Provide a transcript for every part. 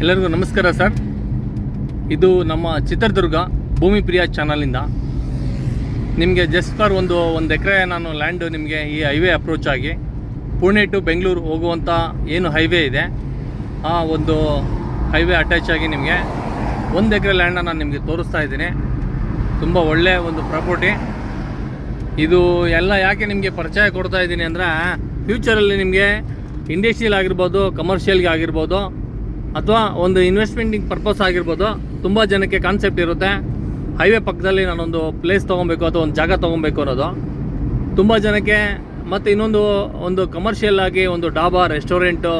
ಎಲ್ಲರಿಗೂ ನಮಸ್ಕಾರ ಸರ್. ಇದು ನಮ್ಮ ಚಿತ್ರದುರ್ಗ ಭೂಮಿ ಪ್ರಿಯ ಚಾನಲಿಂದ ನಿಮಗೆ ಜಸ್ಟ್ ಫಾರ್ ಒಂದು ಒಂದು ಎಕರೆ ನಾನು ಲ್ಯಾಂಡು ನಿಮಗೆ ಈ ಹೈವೇ ಅಪ್ರೋಚ್ ಆಗಿ ಪುಣೆ ಟು ಬೆಂಗಳೂರು ಹೋಗುವಂಥ ಏನು ಹೈವೇ ಇದೆ. ಆ ಒಂದು ಹೈವೇ ಅಟ್ಯಾಚ್ ಆಗಿ ನಿಮಗೆ ಒಂದು ಎಕರೆ ಲ್ಯಾಂಡನ್ನು ನಾನು ನಿಮಗೆ ತೋರಿಸ್ತಾ ಇದ್ದೀನಿ. ತುಂಬ ಒಳ್ಳೆಯ ಒಂದು ಪ್ರಾಪರ್ಟಿ ಇದು ಎಲ್ಲ ಯಾಕೆ ನಿಮಗೆ ಪರಿಚಯ ಕೊಡ್ತಾ ಇದ್ದೀನಿ ಅಂದರೆ ಫ್ಯೂಚರಲ್ಲಿ ನಿಮಗೆ ಇಂಡಸ್ಟ್ರಿಯಲ್ ಆಗಿರ್ಬೋದು ಕಮರ್ಷಿಯಲ್ಗೆ ಆಗಿರ್ಬೋದು ಅಥವಾ ಒಂದು ಇನ್ವೆಸ್ಟ್ಮೆಂಟಿಂಗ್ ಪರ್ಪಸ್ ಆಗಿರ್ಬೋದು, ತುಂಬ ಜನಕ್ಕೆ ಕಾನ್ಸೆಪ್ಟ್ ಇರುತ್ತೆ. ಹೈವೇ ಪಕ್ಕದಲ್ಲಿ ನಾನೊಂದು ಪ್ಲೇಸ್ ತೊಗೊಬೇಕು ಅಥವಾ ಒಂದು ಜಾಗ ತೊಗೊಬೇಕು ಅನ್ನೋದು. ತುಂಬ ಜನಕ್ಕೆ ಮತ್ತು ಇನ್ನೊಂದು ಒಂದು ಕಮರ್ಷಿಯಲ್ ಆಗಿ ಒಂದು ಡಾಬಾ ರೆಸ್ಟೋರೆಂಟು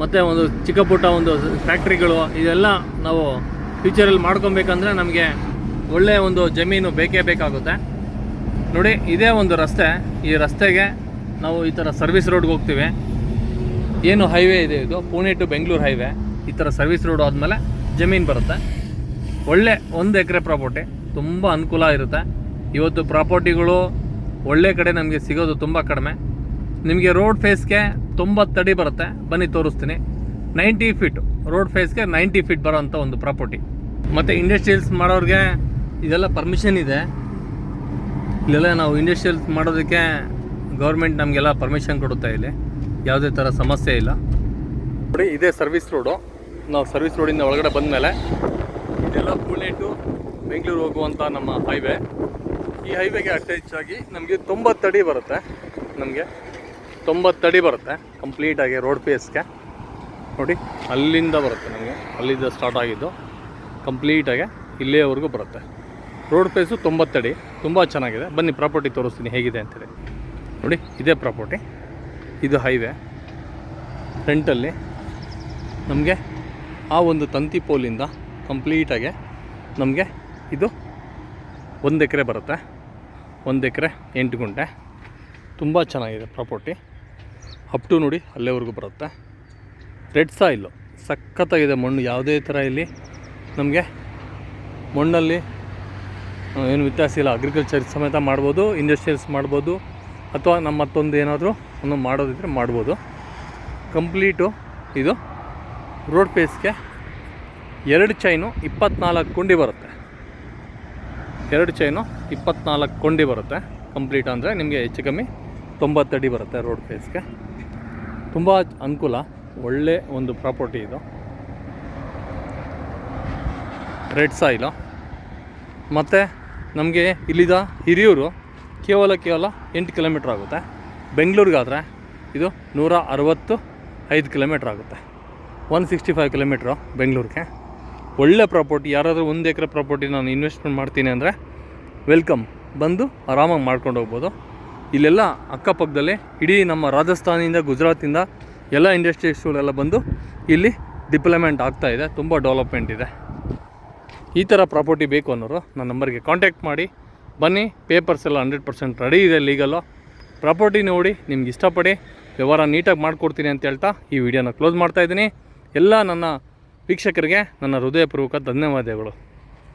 ಮತ್ತು ಒಂದು ಚಿಕ್ಕ ಪುಟ್ಟ ಒಂದು ಫ್ಯಾಕ್ಟ್ರಿಗಳು ಇದೆಲ್ಲ ನಾವು ಫ್ಯೂಚರಲ್ಲಿ ಮಾಡ್ಕೊಬೇಕಂದ್ರೆ ನಮಗೆ ಒಳ್ಳೆಯ ಒಂದು ಜಮೀನು ಬೇಕೇ ಬೇಕಾಗುತ್ತೆ. ನೋಡಿ, ಇದೇ ಒಂದು ರಸ್ತೆ. ಈ ರಸ್ತೆಗೆ ನಾವು ಈ ಥರ ಸರ್ವಿಸ್ ರೋಡ್ಗೆ ಹೋಗ್ತೀವಿ. ಏನು ಹೈವೇ ಇದೆ ಇದು? ಪುಣೆ ಟು ಬೆಂಗಳೂರು ಹೈವೇ ಈ ಥರ ಸರ್ವಿಸ್ ರೋಡ್ ಆದಮೇಲೆ ಜಮೀನು ಬರುತ್ತೆ. ಒಳ್ಳೆ ಒಂದು ಎಕರೆ ಪ್ರಾಪರ್ಟಿ ತುಂಬ ಅನುಕೂಲ ಇರುತ್ತೆ. ಇವತ್ತು ಪ್ರಾಪರ್ಟಿಗಳು ಒಳ್ಳೆ ಕಡೆ ನಮಗೆ ಸಿಗೋದು ತುಂಬ ಕಡಿಮೆ. ನಿಮಗೆ ರೋಡ್ ಫೇಸ್ಗೆ ಅಡಿ ಬರುತ್ತೆ. ಬನ್ನಿ ತೋರಿಸ್ತೀನಿ. ನೈಂಟಿ ಫೀಟ್ ರೋಡ್ ಫೇಸ್ಗೆ ನೈಂಟಿ ಫೀಟ್ ಬರೋಂಥ ಒಂದು ಪ್ರಾಪರ್ಟಿ ಮತ್ತು ಇಂಡಸ್ಟ್ರಿಯಲ್ಸ್ ಮಾಡೋರಿಗೆ ಇದೆಲ್ಲ ಪರ್ಮಿಷನ್ ಇದೆ. ಇಲ್ಲೆಲ್ಲ ನಾವು ಇಂಡಸ್ಟ್ರಿಯಲ್ಸ್ ಮಾಡೋದಕ್ಕೆ ಗೌರ್ಮೆಂಟ್ ನಮಗೆಲ್ಲ ಪರ್ಮಿಷನ್ ಕೊಡುತ್ತೆ ಇಲ್ಲಿ. ಯಾವುದೇ ಥರ ಸಮಸ್ಯೆ ಇಲ್ಲ. ನೋಡಿ, ಇದೇ ಸರ್ವಿಸ್ ರೋಡು ನಾವು ಸರ್ವಿಸ್ ರೋಡಿಂದ ಒಳಗಡೆ ಬಂದಮೇಲೆ ಇದೆಲ್ಲ ಪುಣೆ ಟು ಬೆಂಗಳೂರು ಹೋಗುವಂಥ ನಮ್ಮ ಹೈವೇ. ಈ ಹೈವೇಗೆ ಅಟ್ಯಾಚ್ ಆಗಿ ನಮಗೆ ತೊಂಬತ್ತಡಿ ಬರುತ್ತೆ. ನಮಗೆ ತೊಂಬತ್ತಡಿ ಬರುತ್ತೆ ಕಂಪ್ಲೀಟಾಗಿ ರೋಡ್ ಫೇಸ್ಗೆ ನೋಡಿ, ಅಲ್ಲಿಂದ ಬರುತ್ತೆ ನಮಗೆ. ಅಲ್ಲಿಂದ ಸ್ಟಾರ್ಟ್ ಆಗಿದ್ದು ಕಂಪ್ಲೀಟಾಗಿ ಇಲ್ಲಿಯವರೆಗೂ ಬರುತ್ತೆ. ರೋಡ್ ಫೇಸು ತೊಂಬತ್ತಡಿ ತುಂಬ ಚೆನ್ನಾಗಿದೆ. ಬನ್ನಿ ಪ್ರಾಪರ್ಟಿ ತೋರಿಸ್ತೀನಿ ಹೇಗಿದೆ ಅಂತೇಳಿ ನೋಡಿ, ಇದೇ ಪ್ರಾಪರ್ಟಿ ಇದು ಹೈವೇ. ಫ್ರಂಟಲ್ಲಿ ನಮಗೆ ಆ ಒಂದು ತಂತಿ ಪೋಲಿಂದ ಕಂಪ್ಲೀಟಾಗಿ ನಮಗೆ ಇದು ಒಂದು ಎಕರೆ ಬರುತ್ತೆ. ಒಂದು ಎಕರೆ ಎಂಟು ಗುಂಟೆ. ತುಂಬ ಚೆನ್ನಾಗಿದೆ ಪ್ರಾಪರ್ಟಿ ಅಪ್ ಟು ನೋಡಿ ಅಲ್ಲೇವರೆಗೂ ಬರುತ್ತೆ. ರೆಡ್ ಸಾಯಿಲು ಸಖತ್ತಾಗಿದೆ ಮಣ್ಣು. ಯಾವುದೇ ಥರ ಇಲ್ಲಿ ನಮಗೆ ಮಣ್ಣಲ್ಲಿ ಏನು ವ್ಯತ್ಯಾಸ ಇಲ್ಲ. ಅಗ್ರಿಕಲ್ಚರ್ ಸಮೇತ ಮಾಡ್ಬೋದು ಇಂಡಸ್ಟ್ರಿಯಲ್ಸ್ ಮಾಡ್ಬೋದು, ಅಥವಾ ನಮ್ಮ ಮತ್ತೊಂದು ಏನಾದರೂ ಒಂದು ಮಾಡೋದಿದ್ರೆ ಮಾಡ್ಬೋದು. ಕಂಪ್ಲೀಟು ಇದು. ರೋಡ್ ಪೇಸ್ಗೆ ಎರಡು ಚೈನು ಇಪ್ಪತ್ನಾಲ್ಕು ಕೊಂಡಿ ಬರುತ್ತೆ. ಎರಡು ಚೈನು ಇಪ್ಪತ್ನಾಲ್ಕು ಕೊಂಡಿ ಬರುತ್ತೆ. ಕಂಪ್ಲೀಟ್ ಅಂದರೆ ನಿಮಗೆ ಹೆಚ್ಚು ಕಮ್ಮಿ ತೊಂಬತ್ತಡಿ ಬರುತ್ತೆ ರೋಡ್ ಪೇಸ್ಗೆ. ತುಂಬ ಅನುಕೂಲ, ಒಳ್ಳೆ ಒಂದು ಪ್ರಾಪರ್ಟಿ ಇದು. ರೆಡ್ ಸಾಯಿಲು ಮತ್ತು ನಮಗೆ ಇಲ್ಲಿದ ಹಿರಿಯೂರು ಕೇವಲ ಕೇವಲ ಎಂಟು ಕಿಲೋಮೀಟ್ರ್ ಆಗುತ್ತೆ. ಬೆಂಗಳೂರಿಗಾದರೆ ಇದು ನೂರ ಅರವತ್ತು ಐದು ಕಿಲೋಮೀಟ್ರ್ ಆಗುತ್ತೆ. ಒನ್ ಸಿಕ್ಸ್ಟಿ ಫೈವ್ ಕಿಲೋಮೀಟ್ರು ಬೆಂಗಳೂರಿಗೆ. ಒಳ್ಳೆ ಪ್ರಾಪರ್ಟಿ, ಯಾರಾದರೂ ಒಂದು ಎಕರೆ ಪ್ರಾಪರ್ಟಿ ನಾನು ಇನ್ವೆಸ್ಟ್ಮೆಂಟ್ ಮಾಡ್ತೀನಿ ಅಂದರೆ ವೆಲ್ಕಮ್. ಬಂದು ಆರಾಮಾಗಿ ಮಾಡ್ಕೊಂಡು ಹೋಗ್ಬೋದು. ಇಲ್ಲೆಲ್ಲ ಅಕ್ಕಪಕ್ಕದಲ್ಲಿ ಇಡೀ ನಮ್ಮ ರಾಜಸ್ಥಾನಿಂದ, ಗುಜರಾತಿಂದ ಎಲ್ಲ ಇಂಡಸ್ಟ್ರೀಸ್ಗಳೆಲ್ಲ ಬಂದು ಇಲ್ಲಿ ಡಿಪ್ಲೊಮೆಂಟ್ ಆಗ್ತಾ ಇದೆ. ತುಂಬ ಡೆವಲಪ್ಮೆಂಟ್ ಇದೆ. ಈ ಥರ ಪ್ರಾಪರ್ಟಿ ಬೇಕು ಅನ್ನೋರು ನನ್ನ ನಂಬರ್ಗೆ ಕಾಂಟ್ಯಾಕ್ಟ್ ಮಾಡಿ. ಬನ್ನಿ ಪೇಪರ್ಸ್ ಎಲ್ಲ ಹಂಡ್ರೆಡ್ ಪರ್ಸೆಂಟ್ ರೆಡಿ ಇದೆ ಲೀಗಲ್ಲು ಪ್ರಾಪರ್ಟಿ ನೋಡಿ ನಿಮ್ಗೆ ಇಷ್ಟಪಡಿ, ವ್ಯವಹಾರ ನೀಟಾಗಿ ಮಾಡಿಕೊಡ್ತೀನಿ ಅಂತ ಹೇಳ್ತಾ ಈ ವಿಡಿಯೋನ ಕ್ಲೋಸ್ ಮಾಡ್ತಾಯಿದ್ದೀನಿ ಎಲ್ಲ ನನ್ನ ವೀಕ್ಷಕರಿಗೆ ನನ್ನ ಹೃದಯಪೂರ್ವಕ ಧನ್ಯವಾದಗಳು.